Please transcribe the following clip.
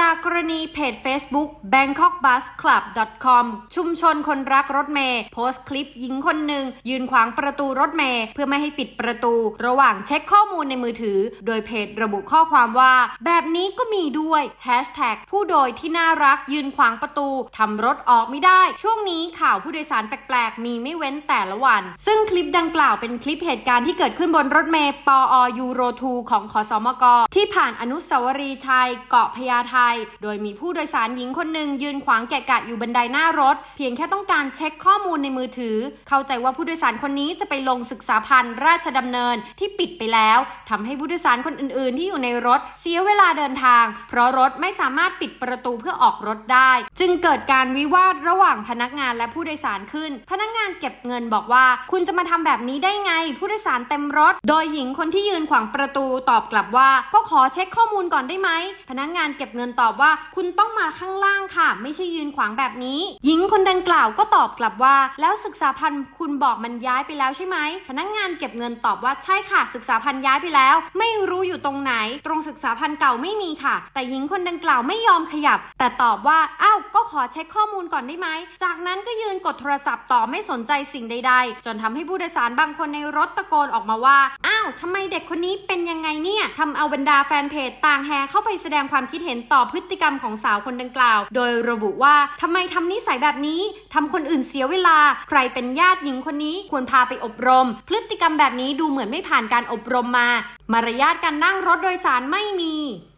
จากกรณีเพจ Facebook Bangkok Bus Club com ชุมชนคนรักรถเมย์โพสต์คลิปหญิงคนหนึ่ง ยืนขวางประตูรถเมย์เพื่อไม่ให้ปิดประตู ระหว่างเช็คข้อมูลในมือถือ โดยเพจระบุข้อความว่า แบบนี้ก็มีด้วย Hashtag ผู้โดยที่น่ารักยืนขวางประตูทำรถออกไม่ได้ ช่วงนี้ข่าวผู้โดยสารแปลกๆ มีไม่เว้นแต่ละวัน ซึ่งคลิปดังกล่าวเป็นคลิปเหตุการณ์ที่เกิดขึ้นบนรถเมย์ปอยูโร2ของขอสมกที่ผ่านอนุสาวรีย์ชัยเกาะพญาไทโดยมีผู้โดยสารหญิงคนหนึ่งยืนขวางแกะกะอยู่บันไดหน้ารถ เพียงแค่ต้องการเช็คข้อมูลในมือถือ เข้าใจว่าผู้โดยสารคนนี้จะไปลงศึกษาพันธ์ราชดำเนินที่ปิดไปแล้วทำให้ผู้โดยสารคนอื่น ๆ ที่อยู่ในรถเสียเวลาเดินทาง เพราะรถไม่สามารถปิดประตูเพื่อออกรถได้ จึงเกิดการวิวาทระหว่างพนักงานและผู้โดยสารขึ้น พนักงานเก็บเงินบอกว่า คุณจะมาทำแบบนี้ได้ไง ผู้โดยสารเต็มรถ โดยหญิงคนที่ยืนขวางประตูตอบกลับว่า ก็ขอเช็คข้อมูลก่อนได้ไหมพนักงานเก็บเงินตอบว่า คุณต้องมาข้างล่างค่ะ ไม่ใช่ยืนขวางแบบนี้ หญิงคนดังกล่าวก็ตอบกลับว่า แล้วศึกษาพันธ์คุณบอกมันย้ายไปแล้วใช่ไหมพนักงานเก็บเงินตอบว่าใช่ค่ะ ศึกษาพันธ์ย้ายไปแล้ว ไม่รู้อยู่ตรงไหน ตรงศึกษาพันธ์เก่าไม่มีค่ะ แต่หญิงคนดังกล่าวไม่ยอมขยับ แต่ตอบว่าอ้าวก็ขอเช็คข้อมูลก่อนได้ไหมจากนั้นก็ยืนกดโทรศัพท์ต่อไม่สนใจสิ่งใด ๆ จนทำให้ผู้โดยสารบางคนในรถตะโกนออกมาว่าอ้าวทำไมเด็กคนนี้เป็นยังไงเนี่ยทำเอาบรรดาแฟนเพจต่างแห่เข้าไปแสดงความคิดเห็นต่อพฤติกรรมของสาวคนดังกล่าว โดยระบุว่าทำไมทำนิสัยแบบนี้ทำคนอื่นเสียเวลา ใครเป็นญาติหญิงคนนี้ควรพาไปอบรม พฤติกรรมแบบนี้ดูเหมือนไม่ผ่านการอบรมมา มารยาทการนั่งรถโดยสารไม่มี